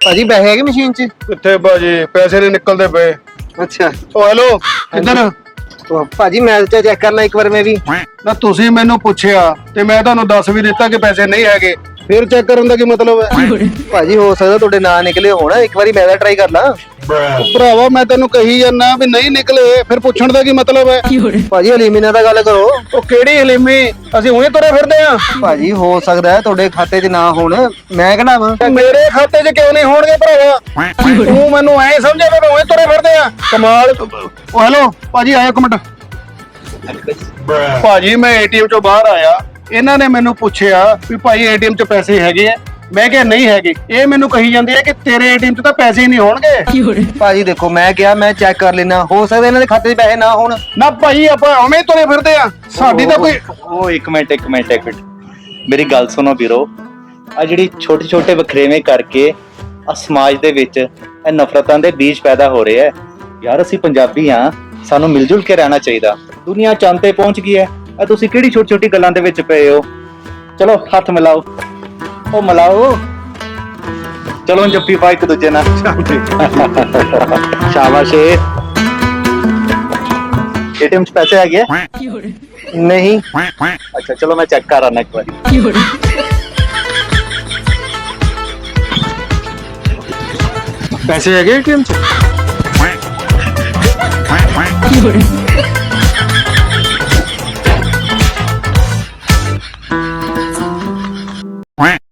ਭਾਜੀ ਪੈਸੇ ਹੈਗੇ ਮਸ਼ੀਨ 'ਚ? ਕਿੱਥੇ ਭਾਜੀ? ਪੈਸੇ ਨਹੀਂ ਨਿਕਲਦੇ ਪਏ। ਅੱਛਾ। ਓ ਹੈਲੋ? ਕਿੱਧਰ? ਉਹ ਭਾਜੀ ਮੈਂ ਤੇ ਚੈੱਕ ਕਰਨਾ ਇੱਕ ਵਾਰ ਮੈਂ ਵੀ। ਨਾ ਤੁਸੀਂ ਮੈਨੂੰ ਪੁੱਛਿਆ ਤੇ ਮੈਂ ਤੁਹਾਨੂੰ ਦੱਸ ਵੀ ਦਿੱਤਾ ਕਿ ਪੈਸੇ ਨਹੀਂ ਹੈਗੇ। ਫਿਰ ਚੈੱਕ ਕਰਨ ਦਾ ਕੀ ਮਤਲਬ ਹੈ? ਭਾਜੀ ਹੋ ਸਕਦਾ ਤੁਹਾਡੇ ਨਾਂ ਨਿਕਲੇ ਹੋਣ। ਇੱਕ ਵਾਰੀ ਮੈਂ ਤਾਂ ਟਰਾਈ ਕਰ ਲਾਂ। ਭਰਾਵਾ। ਮੈਂ ਤੈਨੂੰ ਕਹੀ ਜਾਂਦਾ ਵੀ ਨਹੀਂ ਨਿਕਲੇ ਫਿਰ ਪੁੱਛਣ ਦਾ ਕੀ ਮਤਲਬ ਹੈ? ਭਾਜੀ ਹਲੀਮੀਨਾ ਦਾ ਗੱਲ ਕਰੋ। ਉਹ ਕਿਹੜੀ ਹਲੀਮੀ? ਅਸੀਂ ਹੁਣੇ ਤੁਰੇ ਫਿਰਦੇ ਆ ਭਾਜੀ ਹੋ ਸਕਦਾ ਹੈ ਤੁਹਾਡੇ ਖਾਤੇ 'ਚ ਨਾ ਹੋਣ। ਮੈਂ ਕਹਣਾ ਵਾ? ਮੇਰੇ ਖਾਤੇ 'ਚ ਕਿਉਂ ਨਹੀਂ ਹੋਣਗੇ ਭਰਾਵਾ? ਤੂੰ ਮੈਨੂੰ ਐ ਸਮਝਿਆ ਵੀ ਹੁਣੇ ਤੁਰੇ ਫਿਰਦੇ ਆ ਕਮਾਲ। ਓ ਹੈਲੋ ਭਾਜੀ ਆਇਆ ਇੱਕ ਮਿੰਟ। ਭਾਜੀ ਮੈਂ ਏਟੀਐਮ ਚੋਂ ਬਾਹਰ ਆਇਆ। ਇਹਨਾਂ ਨੇ ਮੈਨੂੰ ਪੁੱਛਿਆ ਵੀ ਭਾਈ ਏਟੀਐਮ 'ਚ ਪੈਸੇ ਹੈਗੇ ਆ। ਮੈਂ ਕਿਹਾ ਨਹੀਂ ਹੈਗੇ। ਇਹ ਮੈਨੂੰ ਕਹੀ ਜਾਂਦੇ ਆ ਕਿ ਤੇਰੇ ਏਟੀਐਮ 'ਚ ਤਾਂ ਪੈਸੇ ਹੀ ਨਹੀਂ ਹੋਣਗੇ। ਭਾਜੀ ਦੇਖੋ ਮੈਂ ਕਿਹਾ ਮੈਂ ਚੈੱਕ ਕਰ ਲੈਣਾ ਹੋ ਸਕਦਾ ਇਹਨਾਂ ਦੇ ਖਾਤੇ 'ਚ ਪੈਸੇ ਨਾ ਹੋਣ। ਨਾ ਭਾਈ ਆਪਾਂ ਉਵੇਂ ਤੁਰੇ ਫਿਰਦੇ ਆ। ਸਾਡੀ ਤਾਂ ਕੋਈ ਉਹ ਇੱਕ ਮਿੰਟ ਇੱਕ ਮਿੰਟ ਇੱਕ ਮਿੰਟ। ਮੇਰੀ ਗੱਲ ਸੁਣੋ ਵੀਰੋ। ਆ ਜਿਹੜੀ ਛੋਟੇ ਛੋਟੇ ਵਖਰੇਵੇਂ ਕਰਕੇ ਆ ਸਮਾਜ ਦੇ ਵਿੱਚ ਇਹ ਨਫ਼ਰਤਾਂ ਦੇ ਬੀਜ ਪੈਦਾ ਹੋ ਰਹੇ ਆ। ਯਾਰ ਅਸੀਂ ਪੰਜਾਬੀ ਆ। ਸਾਨੂੰ ਮਿਲ ਜੁਲ ਕੇ ਰਹਿਣਾ ਚਾਹੀਦਾ। ਦੁਨੀਆ ਚੰਦ ਤੇ ਪਹੁੰਚ ਗਈ ਹੈ। ਆ ਤੁਸੀਂ ਕਿਹੜੀ ਛੋਟੀ ਛੋਟੀ ਗੱਲਾਂ ਦੇ ਵਿੱਚ ਪਏ ਹੋ? ਚਲੋ ਹੱਥ ਮਿਲਾਓ। ਉਹ ਮਿਲਾਓ ਚਲੋ ਹੁਣ ਜੱਫੀ ਪਾ ਇੱਕ ਦੂਜੇ ਨਾਲ ਸ਼ਾਬਾਸ਼ ਏਟੀਐਮ ਚ ਪੈਸੇ ਆ ਗਏ ਨਹੀਂ ਅੱਛਾ ਚਲੋ ਮੈਂ ਚੈੱਕ ਕਰ ਆਣਾ ਇੱਕ ਵਾਰੀ ਪੈਸੇ ਹੈਗੇ ਏਟੀਐਮ 'ਚ Fiore.